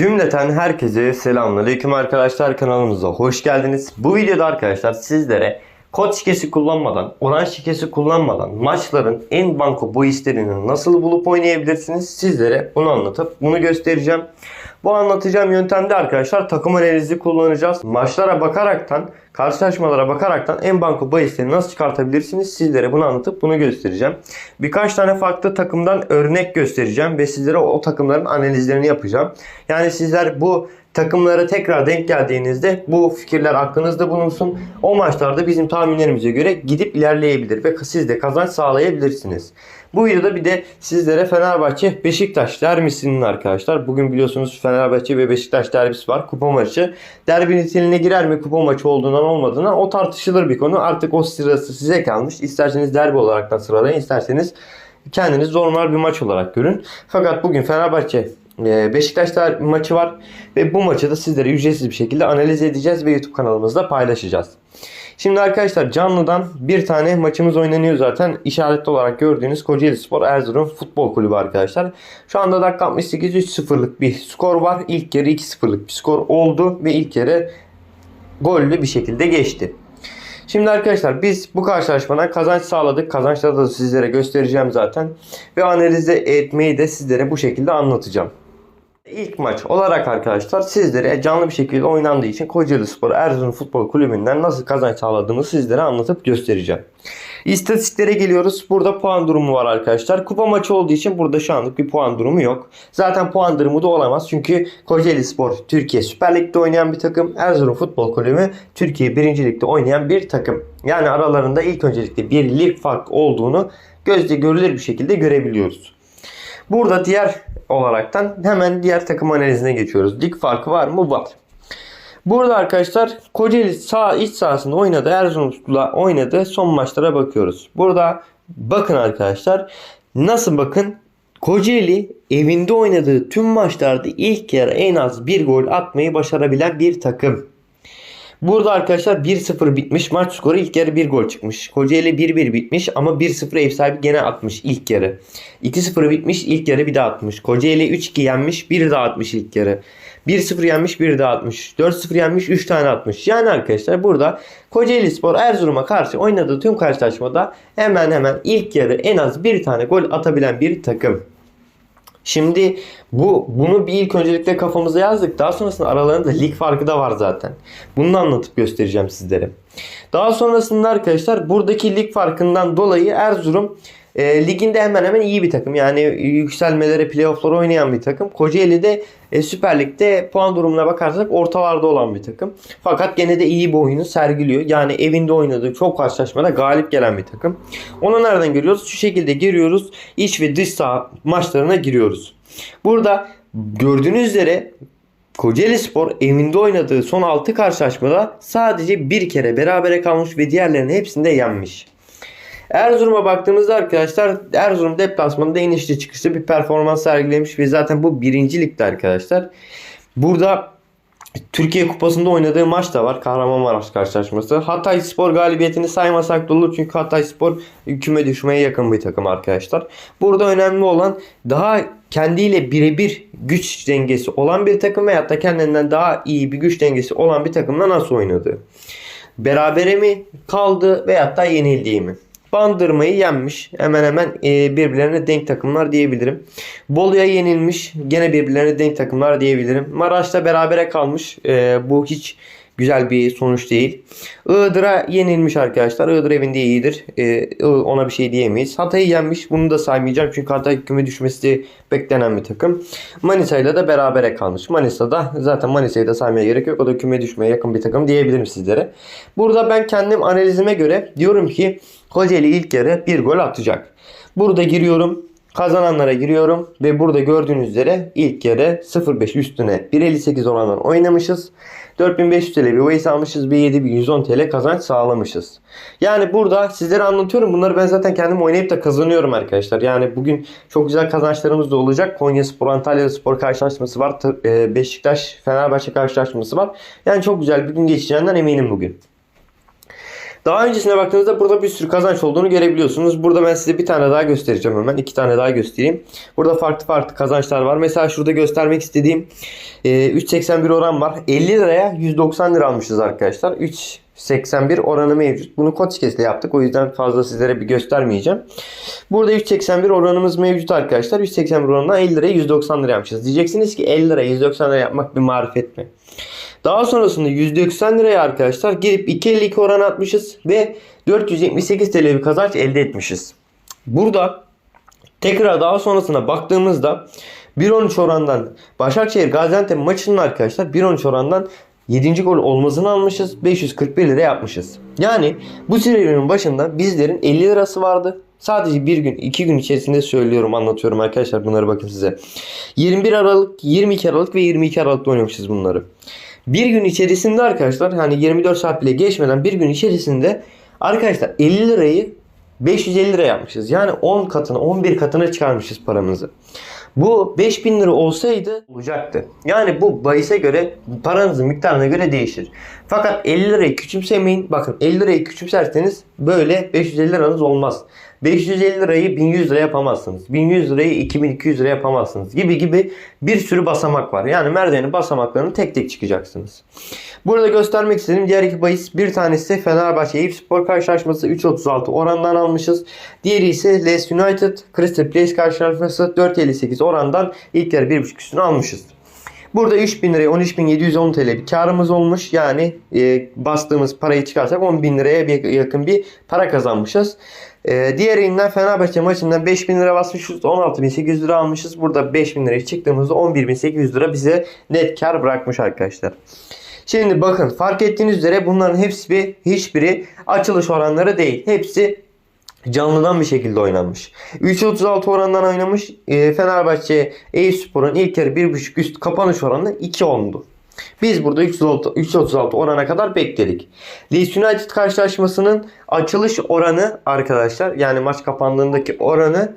Cümleten herkese selamünaleyküm arkadaşlar kanalımıza hoş geldiniz. Bu videoda arkadaşlar sizlere kod şikesi kullanmadan, oran şikesi kullanmadan maçların en banko bahislerini nasıl bulup oynayabilirsiniz sizlere bunu anlatıp bunu göstereceğim. Bu anlatacağım yöntemde arkadaşlar takım analizi kullanacağız. Maçlara bakaraktan, karşılaşmalara bakaraktan en banko bahisleri nasıl çıkartabilirsiniz sizlere bunu anlatıp bunu göstereceğim. Birkaç tane farklı takımdan örnek göstereceğim ve sizlere o takımların analizlerini yapacağım. Yani sizler bu takımlara tekrar denk geldiğinizde bu fikirler aklınızda bulunsun. O maçlarda bizim tahminlerimize göre gidip ilerleyebilir ve siz de kazanç sağlayabilirsiniz. Bu videoda bir de sizlere Fenerbahçe Beşiktaş derbisinin arkadaşlar. Bugün biliyorsunuz Fenerbahçe ve Beşiktaş derbisi var. Kupa maçı. Derbi niteliğine girer mi kupa maçı olduğundan olmadığına o tartışılır bir konu. Artık o sırası size kalmış. İsterseniz derbi olarak da sıralayın. isterseniz kendiniz normal bir maç olarak görün. Fakat bugün Fenerbahçe e, Beşiktaş'ta maçı var ve bu maçı da sizlere ücretsiz bir şekilde analiz edeceğiz ve YouTube kanalımızda paylaşacağız. Şimdi arkadaşlar canlıdan bir tane maçımız oynanıyor zaten. İşaretli olarak gördüğünüz Kocaeli Spor Erzurum Futbol Kulübü arkadaşlar. Şu anda dakika 68 3-0'lık bir skor var. İlk yarı 2-0'lık bir skor oldu ve ilk yarı gollü bir şekilde geçti. Şimdi arkadaşlar biz bu karşılaşmadan kazanç sağladık. Kazançları da sizlere göstereceğim zaten. Ve analize etmeyi de sizlere bu şekilde anlatacağım. İlk maç olarak arkadaşlar sizlere canlı bir şekilde oynandığı için Kocaeli Spor Erzurum Futbol Kulübü'nden nasıl kazanç sağladığımı sizlere anlatıp göstereceğim. İstatistiklere geliyoruz. Burada puan durumu var arkadaşlar. Kupa maçı olduğu için burada şu anlık bir puan durumu yok. Zaten puan durumu da olamaz. Çünkü Kocaeli Spor Türkiye Süper Lig'de oynayan bir takım. Erzurum Futbol Kulübü Türkiye 1. Lig'de oynayan bir takım. Yani aralarında ilk öncelikle bir lig fark olduğunu gözle görülür bir şekilde görebiliyoruz. Burada diğer olaraktan hemen diğer takım analizine geçiyoruz. Lig farkı var mı? Var. Burada arkadaşlar Kocaeli sağ iç sahasında oynadı. Erzurum'la oynadı. Son maçlara bakıyoruz. Burada bakın arkadaşlar nasıl bakın Kocaeli evinde oynadığı tüm maçlarda ilk yarı en az bir gol atmayı başarabilen bir takım. Burada arkadaşlar 1-0 bitmiş. Maç skoru ilk yarı 1 gol çıkmış. Kocaeli 1-1 bitmiş ama 1-0 ev sahibi gene atmış ilk yarı. 2-0 bitmiş ilk yarı bir daha atmış. Kocaeli 3-2 yenmiş bir daha atmış ilk yarı. 1-0 yenmiş bir daha atmış. 4-0 yenmiş 3 tane atmış. Yani arkadaşlar burada Kocaeli Spor Erzurum'a karşı oynadığı tüm karşılaşmada hemen hemen ilk yarı en az bir tane gol atabilen bir takım. Şimdi bu bunu bir ilk öncelikle kafamıza yazdık. Daha sonrasında aralarında lig farkı da var zaten. Bunu anlatıp göstereceğim sizlere. Daha sonrasında arkadaşlar buradaki lig farkından dolayı Erzurum e, liginde hemen hemen iyi bir takım. Yani yükselmelere, playoff'lara oynayan bir takım. Kocaeli de e, Süper Lig'de puan durumuna bakarsak ortalarda olan bir takım. Fakat gene de iyi bir oyunu sergiliyor. Yani evinde oynadığı çok karşılaşmada galip gelen bir takım. Onu nereden görüyoruz? Şu şekilde giriyoruz. İç ve dış saha maçlarına giriyoruz. Burada gördüğünüz üzere Kocaeli Spor evinde oynadığı son 6 karşılaşmada sadece bir kere berabere kalmış ve diğerlerini hepsinde yenmiş. Erzurum'a baktığımızda arkadaşlar Erzurum deplasmanında inişli çıkışlı bir performans sergilemiş ve zaten bu birinci arkadaşlar. Burada Türkiye Kupası'nda oynadığı maç da var. Kahramanmaraş karşılaşması. Hatay Spor galibiyetini saymasak da olur. Çünkü Hatay Spor küme düşmeye yakın bir takım arkadaşlar. Burada önemli olan daha kendiyle birebir güç dengesi olan bir takım veyahut da kendinden daha iyi bir güç dengesi olan bir takımla nasıl oynadı? Berabere mi kaldı veyahut da yenildiği mi? Bandırmayı yenmiş. Hemen hemen e, birbirlerine denk takımlar diyebilirim. Bolu'ya yenilmiş. Gene birbirlerine denk takımlar diyebilirim. Maraş'ta berabere kalmış. E, bu hiç güzel bir sonuç değil. Iğdır'a yenilmiş arkadaşlar. Iğdır evinde iyidir. E, ona bir şey diyemeyiz. Hatay'ı yenmiş. Bunu da saymayacağım. Çünkü Hatay küme düşmesi beklenen bir takım. Manisa'yla da berabere kalmış. Manisa'da zaten Manisa'yı da saymaya gerek yok. O da küme düşmeye yakın bir takım diyebilirim sizlere. Burada ben kendim analizime göre diyorum ki Kocaeli ilk yarı bir gol atacak. Burada giriyorum. Kazananlara giriyorum ve burada gördüğünüz üzere ilk yarı 0.5 üstüne 1.58 orandan oynamışız. 4500 TL bir bahis almışız ve 7110 TL kazanç sağlamışız. Yani burada sizlere anlatıyorum. Bunları ben zaten kendim oynayıp da kazanıyorum arkadaşlar. Yani bugün çok güzel kazançlarımız da olacak. Konya Spor, Antalya Spor karşılaşması var. e, Beşiktaş, Fenerbahçe karşılaşması var. Yani çok güzel bir gün geçeceğinden eminim bugün. Daha öncesine baktığınızda burada bir sürü kazanç olduğunu görebiliyorsunuz. Burada ben size bir tane daha göstereceğim hemen. iki tane daha göstereyim. Burada farklı farklı kazançlar var. Mesela şurada göstermek istediğim e, 3.81 oran var. 50 liraya 190 lira almışız arkadaşlar. 3.81 oranı mevcut. Bunu Koçkes'le yaptık. O yüzden fazla sizlere bir göstermeyeceğim. Burada 3.81 oranımız mevcut arkadaşlar. 3.81 oranından 50 liraya 190 lira yapmışız. Diyeceksiniz ki 50 liraya 190 lira yapmak bir marifet mi? Daha sonrasında %90 liraya arkadaşlar girip 2.52 oran atmışız ve 478 TL bir kazanç elde etmişiz. Burada tekrar daha sonrasına baktığımızda 1.13 orandan Başakşehir Gaziantep maçının arkadaşlar 1.13 orandan 7. gol olmasını almışız. 541 lira yapmışız. Yani bu serinin başında bizlerin 50 lirası vardı. Sadece bir gün, iki gün içerisinde söylüyorum, anlatıyorum arkadaşlar. Bunları bakın size. 21 Aralık, 22 Aralık ve 22 Aralık'ta oynamışız bunları. Bir gün içerisinde arkadaşlar hani 24 saat bile geçmeden bir gün içerisinde arkadaşlar 50 lirayı 550 lira yapmışız. Yani 10 katına 11 katına çıkarmışız paramızı. Bu 5000 lira olsaydı olacaktı. Yani bu bahise göre paranızın miktarına göre değişir. Fakat 50 lirayı küçümsemeyin. Bakın 50 lirayı küçümserseniz böyle 550 liranız olmaz. 550 lirayı 1100 lira yapamazsınız. 1100 lirayı 2200 lira yapamazsınız. Gibi gibi bir sürü basamak var. Yani merdivenin basamaklarını tek tek çıkacaksınız. Burada göstermek istediğim diğer iki bahis bir tanesi Fenerbahçe Eyüp Spor karşılaşması 3.36 orandan almışız. Diğeri ise Leeds United Crystal Palace karşılaşması 4.58 orandan ilk yarı 1.5 üstüne almışız. Burada 3000 liraya 13.710 TL bir karımız olmuş. Yani e, bastığımız parayı çıkarsak 10.000 liraya bir yakın bir para kazanmışız. E, diğerinden Fenerbahçe maçından 5000 lira basmışız. 16.800 lira almışız. Burada 5000 liraya çıktığımızda 11.800 lira bize net kar bırakmış arkadaşlar. Şimdi bakın fark ettiğiniz üzere bunların hepsi bir hiçbiri açılış oranları değil. Hepsi canlıdan bir şekilde oynanmış. 3.36 orandan oynamış. E, Fenerbahçe Eyüpspor'un ilk yarı 1.5 üst kapanış oranı 2.10'du. Biz burada 3.36 orana kadar bekledik. Leeds United karşılaşmasının açılış oranı arkadaşlar yani maç kapandığındaki oranı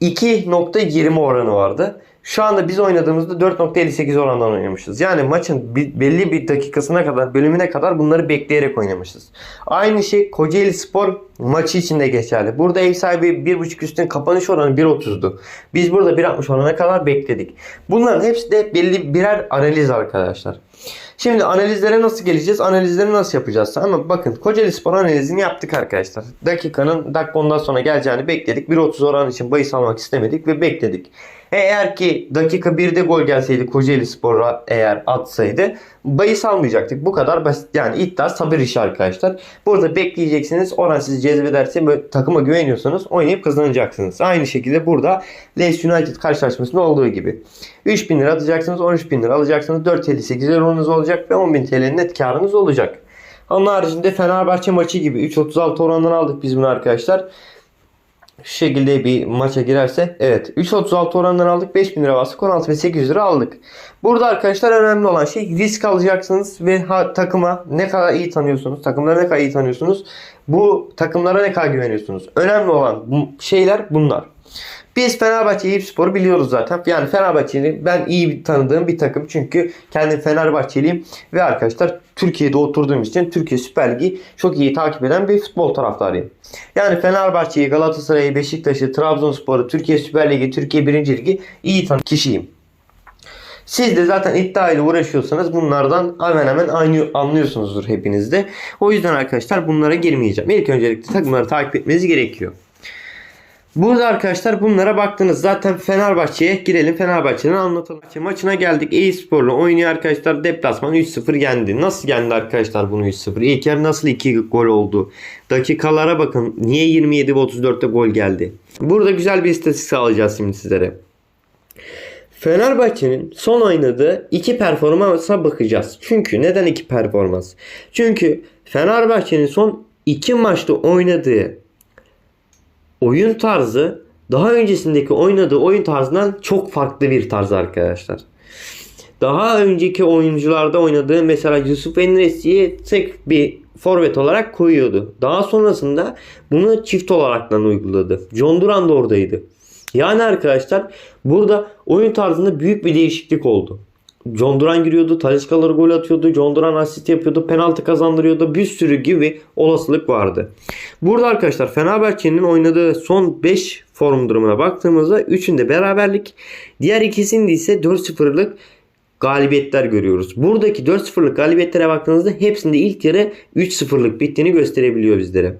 2.20 oranı vardı. Şu anda biz oynadığımızda 4.58 orandan oynamışız. Yani maçın belli bir dakikasına kadar, bölümüne kadar bunları bekleyerek oynamışız. Aynı şey Kocaeli Spor maçı için de geçerli. Burada ev sahibi 1.5 üstün kapanış oranı 1.30'du. Biz burada 1.60 orana kadar bekledik. Bunların hepsi de belli birer analiz arkadaşlar. Şimdi analizlere nasıl geleceğiz? Analizleri nasıl yapacağız? Ama bakın Kocaeli Spor analizini yaptık arkadaşlar. Dakikanın dakika ondan sonra geleceğini bekledik. 1.30 oran için bahis almak istemedik ve bekledik. Eğer ki dakika 1'de gol gelseydi Kocaeli Spor'a eğer atsaydı bahis almayacaktık. Bu kadar basit. Yani iddia sabır işi arkadaşlar. Burada bekleyeceksiniz. Oran sizi cezbederse böyle takıma güveniyorsanız oynayıp kazanacaksınız. Aynı şekilde burada Leeds United karşılaşmasında olduğu gibi. 3000 lira atacaksınız. 13.000 lira alacaksınız. 4.58 liranız olacak ve 10.000 TL net karınız olacak. Onun haricinde Fenerbahçe maçı gibi 3.36 orandan aldık biz bunu arkadaşlar şekilde bir maça girerse evet 3.36 orandan aldık 5000 lira bastık 16.800 lira aldık. Burada arkadaşlar önemli olan şey risk alacaksınız ve ha, takıma ne kadar iyi tanıyorsunuz takımlara ne kadar iyi tanıyorsunuz bu takımlara ne kadar güveniyorsunuz. Önemli olan bu şeyler bunlar. Biz Fenerbahçe Eyüp Spor'u biliyoruz zaten. Yani Fenerbahçe'nin ben iyi tanıdığım bir takım. Çünkü kendim Fenerbahçeliyim. Ve arkadaşlar Türkiye'de oturduğum için Türkiye Süper Ligi çok iyi takip eden bir futbol taraftarıyım. Yani Fenerbahçe'yi, Galatasaray'ı, Beşiktaş'ı, Trabzonspor'u, Türkiye Süper Ligi, Türkiye 1. Ligi iyi tanıyan kişiyim. Siz de zaten iddia ile uğraşıyorsanız bunlardan hemen hemen aynı anlıyorsunuzdur hepiniz de. O yüzden arkadaşlar bunlara girmeyeceğim. İlk öncelikle takımları takip etmeniz gerekiyor. Burada arkadaşlar bunlara baktınız. Zaten Fenerbahçe'ye girelim. Fenerbahçe'den anlatalım. Maçına geldik. Eyüpspor'la oynuyor arkadaşlar. Deplasman 3-0 yendi. Nasıl yendi arkadaşlar bunu 3-0? İlk yarı nasıl 2 gol oldu? Dakikalara bakın. Niye 27 ve 34'te gol geldi? Burada güzel bir istatistik sağlayacağız şimdi sizlere. Fenerbahçe'nin son oynadığı iki performansa bakacağız. Çünkü neden iki performans? Çünkü Fenerbahçe'nin son iki maçta oynadığı oyun tarzı daha öncesindeki oynadığı oyun tarzından çok farklı bir tarz arkadaşlar. Daha önceki oyuncularda oynadığı mesela Yusuf Enresi'yi tek bir forvet olarak koyuyordu. Daha sonrasında bunu çift olaraktan uyguladı. John Duran da oradaydı. Yani arkadaşlar burada oyun tarzında büyük bir değişiklik oldu. John Duran giriyordu. Talisca'ları gol atıyordu. John Duran asist yapıyordu. Penaltı kazandırıyordu. Bir sürü gibi olasılık vardı. Burada arkadaşlar Fenerbahçe'nin oynadığı son 5 form durumuna baktığımızda 3'ünde beraberlik. Diğer ikisinde ise 4-0'lık galibiyetler görüyoruz. Buradaki 4-0'lık galibiyetlere baktığınızda hepsinde ilk yarı 3-0'lık bittiğini gösterebiliyor bizlere.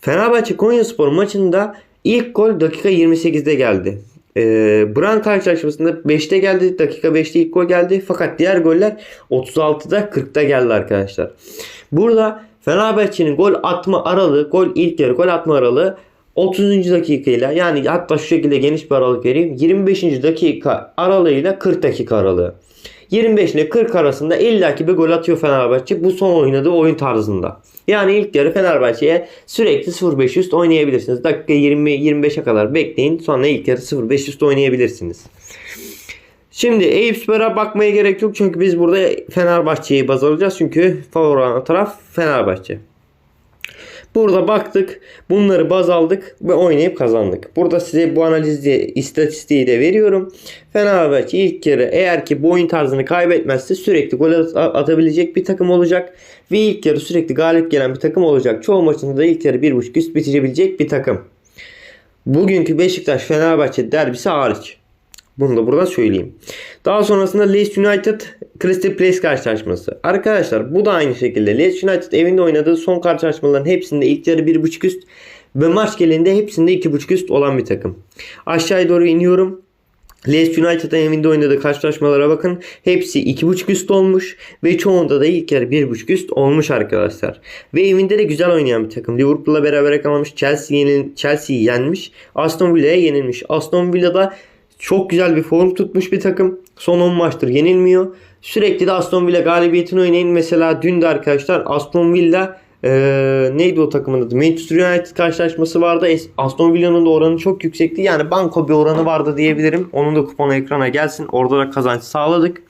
Fenerbahçe Konyaspor maçında ilk gol dakika 28'de geldi. Ee, Bran karşılaşmasında 5'te geldi. Dakika 5'te ilk gol geldi. Fakat diğer goller 36'da 40'ta geldi arkadaşlar. Burada Fenerbahçe'nin gol atma aralığı, gol ilk yarı gol atma aralığı 30. dakikayla yani hatta şu şekilde geniş bir aralık vereyim. 25. dakika aralığıyla 40 dakika aralığı. 25 ile 40 arasında illaki bir gol atıyor Fenerbahçe bu son oynadığı oyun tarzında. Yani ilk yarı Fenerbahçe'ye sürekli 0-5 üst oynayabilirsiniz. Dakika 20-25'e kadar bekleyin. Sonra ilk yarı 0-5 üst oynayabilirsiniz. Şimdi Eyüpspor'a bakmaya gerek yok. Çünkü biz burada Fenerbahçe'yi baz alacağız. Çünkü favori olan taraf Fenerbahçe. Burada baktık. Bunları baz aldık ve oynayıp kazandık. Burada size bu analizi, istatistiği de veriyorum. Fenerbahçe ilk yarı eğer ki bu oyun tarzını kaybetmezse sürekli gol at- atabilecek bir takım olacak. Ve ilk yarı sürekli galip gelen bir takım olacak. Çoğu maçında da ilk yarı 1.5 üst bitirebilecek bir takım. Bugünkü Beşiktaş Fenerbahçe derbisi hariç. Bunu da burada söyleyeyim. Daha sonrasında Leeds United Crystal Palace karşılaşması. Arkadaşlar bu da aynı şekilde. Leeds United evinde oynadığı son karşılaşmaların hepsinde ilk yarı 1.5 üst ve maç gelinde hepsinde 2.5 üst olan bir takım. Aşağıya doğru iniyorum. Leeds United'ın evinde oynadığı karşılaşmalara bakın. Hepsi 2.5 üst olmuş ve çoğunda da ilk yarı 1.5 üst olmuş arkadaşlar. Ve evinde de güzel oynayan bir takım. Liverpool'la beraber kalmış. Chelsea yenil Chelsea'yi yenmiş. Aston Villa'ya yenilmiş. Aston Villa'da çok güzel bir form tutmuş bir takım. Son 10 maçtır yenilmiyor. Sürekli de Aston Villa galibiyetini oynayın. Mesela dün de arkadaşlar Aston Villa ee, neydi o takımın adı? Manchester United karşılaşması vardı. Aston Villa'nın da oranı çok yüksekti. Yani banko bir oranı vardı diyebilirim. Onun da kuponu ekrana gelsin. Orada da kazanç sağladık.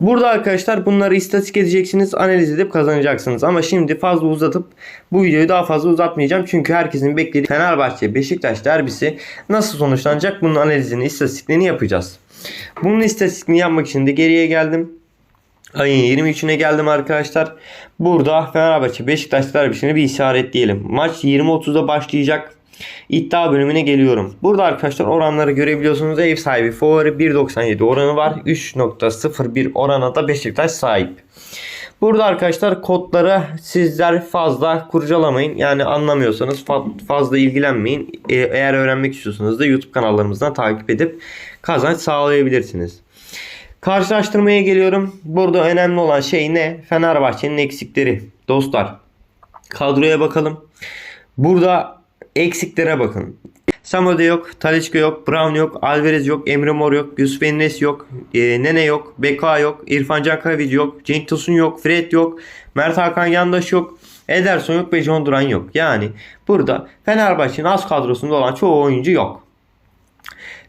Burada arkadaşlar bunları istatistik edeceksiniz, analiz edip kazanacaksınız. Ama şimdi fazla uzatıp bu videoyu daha fazla uzatmayacağım. Çünkü herkesin beklediği Fenerbahçe Beşiktaş derbisi nasıl sonuçlanacak bunun analizini, istatistiklerini yapacağız. Bunun istatistikini yapmak için de geriye geldim. Ayın 23'üne geldim arkadaşlar. Burada Fenerbahçe Beşiktaş derbisini bir işaretleyelim. Maç 20.30'da başlayacak. İddia bölümüne geliyorum. Burada arkadaşlar oranları görebiliyorsunuz. Ev sahibi favori 1.97 oranı var. 3.01 orana da Beşiktaş sahip. Burada arkadaşlar kodları sizler fazla kurcalamayın. Yani anlamıyorsanız fa- fazla ilgilenmeyin. E- eğer öğrenmek istiyorsanız da YouTube kanallarımızdan takip edip kazanç sağlayabilirsiniz. Karşılaştırmaya geliyorum. Burada önemli olan şey ne? Fenerbahçe'nin eksikleri. Dostlar kadroya bakalım. Burada eksiklere bakın. Samo'da yok, Talisca yok, Brown yok, Alvarez yok, Emre Mor yok, Yusuf Enes yok, e, Nene yok, Beka yok, İrfan Can Kahveci yok, Cenk Tosun yok, Fred yok, Mert Hakan Yandaş yok, Ederson yok ve John Duran yok. Yani burada Fenerbahçe'nin az kadrosunda olan çoğu oyuncu yok.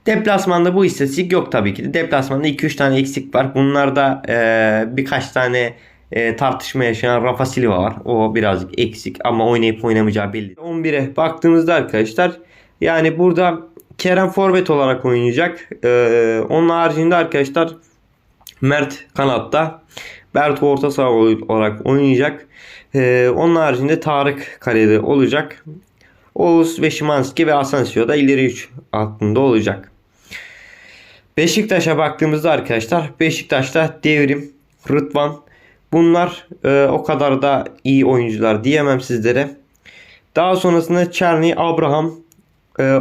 Deplasmanda bu istatistik yok tabii ki de. Deplasmanda 2-3 tane eksik var. Bunlarda e, birkaç tane e, tartışma yaşayan Rafa Silva var. O birazcık eksik ama oynayıp oynamayacağı belli. 11'e baktığımızda arkadaşlar yani burada Kerem Forvet olarak oynayacak. E, onun haricinde arkadaşlar Mert kanatta. Berto orta saha olarak oynayacak. E, onun haricinde Tarık kalede olacak. Oğuz ve Şimanski ve Asensio da ileri 3 aklında olacak. Beşiktaş'a baktığımızda arkadaşlar Beşiktaş'ta Devrim, Rıdvan bunlar e, o kadar da iyi oyuncular diyemem sizlere. Daha sonrasında Çerni, Abraham,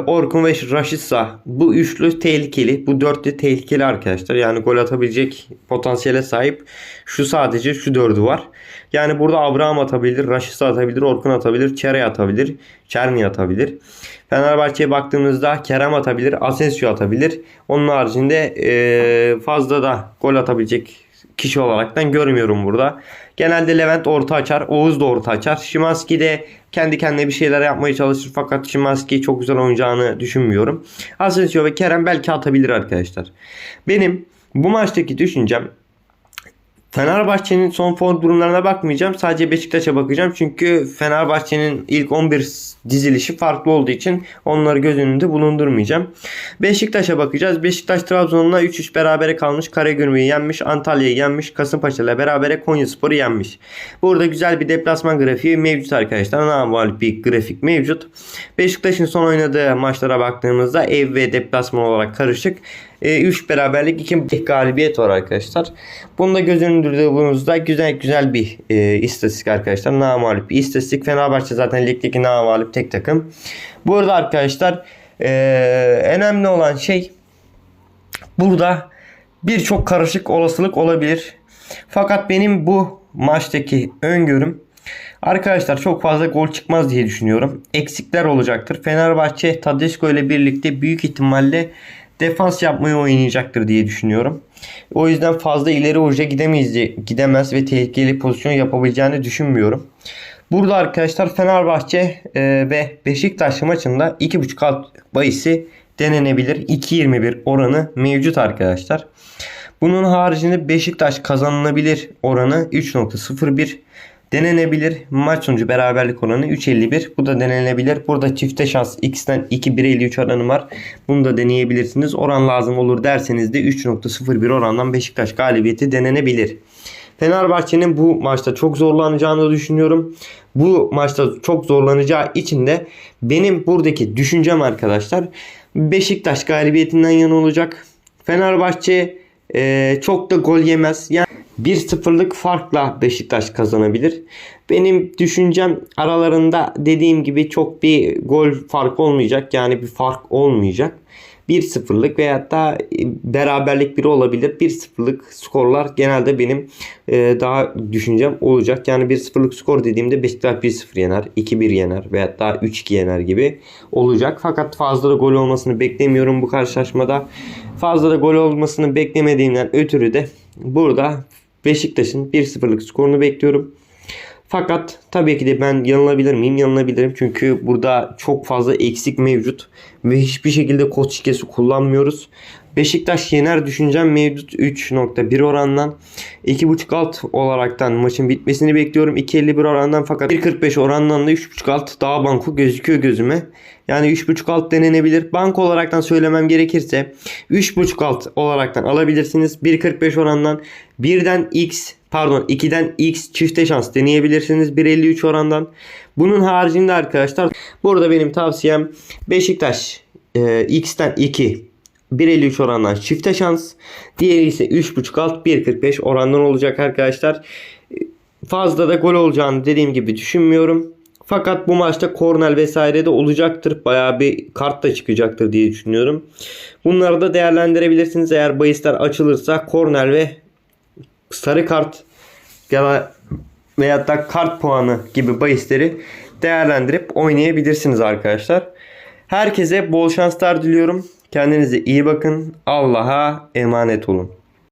Orkun ve Raşitsa bu üçlü tehlikeli. Bu dörtlü tehlikeli arkadaşlar. Yani gol atabilecek potansiyele sahip. Şu sadece şu dördü var. Yani burada Abraham atabilir, Raşitsa atabilir, Orkun atabilir, Çere atabilir, Çerni atabilir. Fenerbahçe'ye baktığımızda Kerem atabilir, Asensio atabilir. Onun haricinde e, fazla da gol atabilecek kişi olaraktan görmüyorum burada. Genelde Levent orta açar, Oğuz da orta açar. Şimanski de kendi kendine bir şeyler yapmaya çalışır fakat Şimanski çok güzel oynayacağını düşünmüyorum. Asensio ve Kerem belki atabilir arkadaşlar. Benim bu maçtaki düşüncem Fenerbahçe'nin son form durumlarına bakmayacağım. Sadece Beşiktaş'a bakacağım. Çünkü Fenerbahçe'nin ilk 11 dizilişi farklı olduğu için onları göz önünde bulundurmayacağım. Beşiktaş'a bakacağız. Beşiktaş Trabzon'la 3-3 berabere kalmış. Karagümrük'ü yenmiş. Antalya'yı yenmiş. Kasımpaşa'yla berabere Konyaspor'u yenmiş. Burada güzel bir deplasman grafiği mevcut arkadaşlar. Namalip bir grafik mevcut. Beşiktaş'ın son oynadığı maçlara baktığımızda ev ve deplasman olarak karışık. 3 beraberlik 2 galibiyet var arkadaşlar. Bunu da göz bulunduğunuzda güzel güzel bir e, istatistik arkadaşlar. Namalip bir istatistik. Fenerbahçe zaten ligdeki namalip tek takım. Burada arkadaşlar e, önemli olan şey burada birçok karışık olasılık olabilir. Fakat benim bu maçtaki öngörüm Arkadaşlar çok fazla gol çıkmaz diye düşünüyorum. Eksikler olacaktır. Fenerbahçe Tadesco ile birlikte büyük ihtimalle defans yapmayı oynayacaktır diye düşünüyorum. O yüzden fazla ileri uca gidemeyiz, gidemez ve tehlikeli pozisyon yapabileceğini düşünmüyorum. Burada arkadaşlar Fenerbahçe e, ve Beşiktaş maçında 2.5 alt bahisi denenebilir. 2.21 oranı mevcut arkadaşlar. Bunun haricinde Beşiktaş kazanılabilir oranı 3.01 denenebilir. Maç sonucu beraberlik oranı 3.51. Bu da denenebilir. Burada çifte şans X'ten 2.153 oranı var. Bunu da deneyebilirsiniz. Oran lazım olur derseniz de 3.01 orandan Beşiktaş galibiyeti denenebilir. Fenerbahçe'nin bu maçta çok zorlanacağını düşünüyorum. Bu maçta çok zorlanacağı için de benim buradaki düşüncem arkadaşlar Beşiktaş galibiyetinden yana olacak. Fenerbahçe e, çok da gol yemez. Yani 1-0'lık farkla Beşiktaş kazanabilir. Benim düşüncem aralarında dediğim gibi çok bir gol fark olmayacak. Yani bir fark olmayacak. 1-0'lık veya da beraberlik biri olabilir. 1-0'lık skorlar genelde benim e, daha düşüncem olacak. Yani 1-0'lık skor dediğimde Beşiktaş 1-0 yener, 2-1 yener veya daha 3-2 yener gibi olacak. Fakat fazla da gol olmasını beklemiyorum bu karşılaşmada. Fazla da gol olmasını beklemediğimden ötürü de burada Beşiktaş'ın 1-0'lık skorunu bekliyorum. Fakat tabii ki de ben yanılabilir miyim? Yanılabilirim. Çünkü burada çok fazla eksik mevcut. Ve hiçbir şekilde koç şikesi kullanmıyoruz. Beşiktaş yener düşüncem mevcut 3.1 orandan. 2.5 alt olaraktan maçın bitmesini bekliyorum. 2.51 orandan fakat 1.45 orandan da 3.5 alt daha banko gözüküyor gözüme. Yani 3.5 alt denenebilir. Bank olaraktan söylemem gerekirse 3.5 alt olaraktan alabilirsiniz. 1.45 orandan birden X pardon 2'den X çifte şans deneyebilirsiniz 1.53 orandan. Bunun haricinde arkadaşlar burada benim tavsiyem Beşiktaş e, X'ten 2 1.53 orandan çifte şans. Diğeri ise 3.5 alt 1.45 orandan olacak arkadaşlar. Fazla da gol olacağını dediğim gibi düşünmüyorum. Fakat bu maçta kornel vesaire de olacaktır. Bayağı bir kart da çıkacaktır diye düşünüyorum. Bunları da değerlendirebilirsiniz. Eğer bahisler açılırsa kornel ve sarı kart ya da veyahut da kart puanı gibi bahisleri değerlendirip oynayabilirsiniz arkadaşlar. Herkese bol şanslar diliyorum. Kendinize iyi bakın. Allah'a emanet olun.